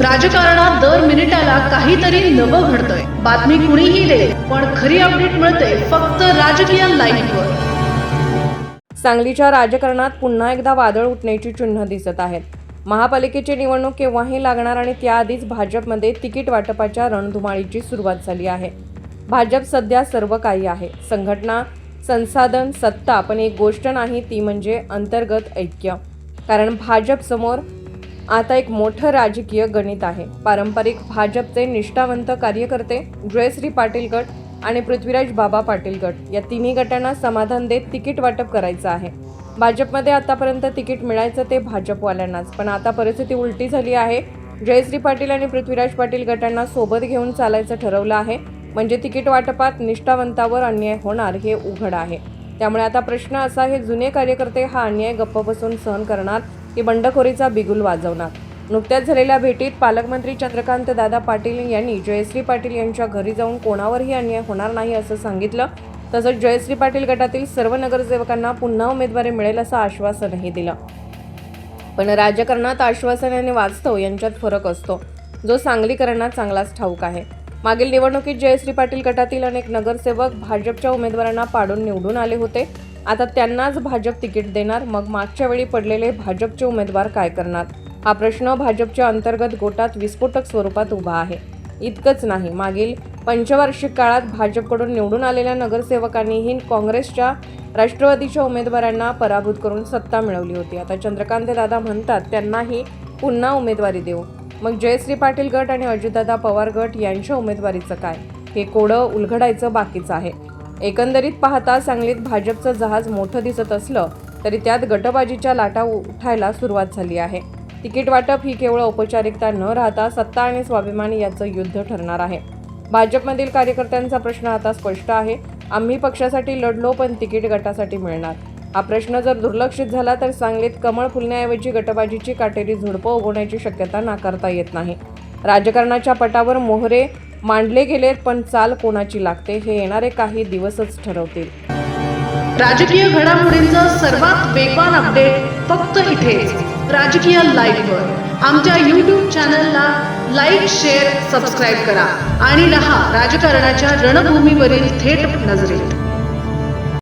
राजकारणात दर मिनिटाला काहीतरी नवं घडतंय. बातमी कुणीही दे पण खरी अपडेट मिळते फक्त राजकीय लाईव्हवर सांगलीच्या राजकारणात पुन्हा एकदा वादळ उठण्याची चिन्ह दिसत आहेत. महापालिकेची निवडणूक केव्हाही लागणार आणि त्याआधीच भाजपमध्ये तिकीट वाटपाच्या रणधुमाळीची सुरुवात झाली आहे. भाजप सध्या सर्व काही आहे. संघटना संसाधन सत्ता पण एक गोष्ट नाही ती म्हणजे अंतर्गत ऐक्य. कारण भाजप समोर आता एक मोठं राजकीय गणित आहे. पारंपरिक भाजपचे निष्ठावंत कार्यकर्ते जयश्री पाटील गट आणि पृथ्वीराज बाबा पाटील गट या तिन्ही गटांना समाधान देत तिकीट वाटप करायचं आहे. भाजपमध्ये आतापर्यंत तिकीट मिळायचं ते भाजपवाल्यांनाच पण आता परिस्थिती उलटी झाली आहे. जयश्री पाटील आणि पृथ्वीराज पाटील गटांना सोबत घेऊन चालायचं ठरवलं आहे. म्हणजे तिकीट वाटपात निष्ठावंतावर अन्याय होणार हे उघड आहे. त्यामुळे आता प्रश्न असा हे जुने कार्यकर्ते हा अन्याय गप्प बसून सहन करणार की बंडखोरीचा बिगुल वाजवणार. नुकत्याच झालेल्या भेटीत पालकमंत्री चंद्रकांत दादा पाटील यांनी जयश्री पाटील यांच्या घरी जाऊन कोणावरही अन्याय होणार नाही असं सांगितलं. तसंच जयश्री पाटील गटातील सर्व नगरसेवकांना पुन्हा उमेदवारी मिळेल असं आश्वासनही दिलं. पण राजकारणात आश्वासन आणि यांच्यात फरक असतो. जो सांगलीकरांना चांगलाच ठाऊक आहे. मागील निवडणुकीत जयश्री पाटील गटातील अनेक नगरसेवक भाजपच्या उमेदवारांना पाडून निवडून आले होते. आता त्यांनाच भाजप तिकीट देणार मग मागच्या वेळी पडलेले भाजपचे उमेदवार काय करणार? हा प्रश्न भाजपच्या अंतर्गत गोटात विस्फोटक स्वरूपात उभा आहे. इतकंच नाही मागील पंचवार्षिक काळात भाजपकडून निवडून आलेल्या नगरसेवकांनीही काँग्रेसच्या राष्ट्रवादीच्या उमेदवारांना पराभूत करून सत्ता मिळवली होती. आता चंद्रकांत दादा म्हणतात त्यांनाही पुन्हा उमेदवारी देऊ. मग जयश्री पाटील गट आणि अजितदादा पवार गट यांच्या उमेदवारीचं काय? हे कोडं उलगडायचं बाकीचं आहे. एकंदरीत पाहता सांगलीत भाजपचं जहाज मोठं दिसत असलं तरी त्यात गटबाजीच्या लाटा उठायला सुरुवात झाली आहे. तिकीट वाटप ही केवळ औपचारिकता न राहता सत्ता आणि स्वाभिमान याचं युद्ध ठरणार आहे. भाजपमधील कार्यकर्त्यांचा प्रश्न आता स्पष्ट आहे. आम्ही पक्षासाठी लढलो पण तिकीट गटासाठी मिळणार. हा प्रश्न जर दुर्लक्षित झाला तर सांगलीत कमळ फुलण्याऐवजी गटबाजीची काटेरी झुडपं उगवण्याची शक्यता नाकारता येत नाही. राजकारणाच्या पटावर मोहरे मांडले गेलेत पण चाल कोणाची लागते हे येणारे काही दिवसच ठरवतील. राजकीय घडामोडींचं सर्वात वेगवान अपडेट फक्त इथेच राजकीय लाईव्हवर आमच्या यूट्यूब चॅनलला लाईक शेअर सबस्क्राईब करा. आणि रहा राजकारणाच्या रणभूमीवरील थेट नजरेत.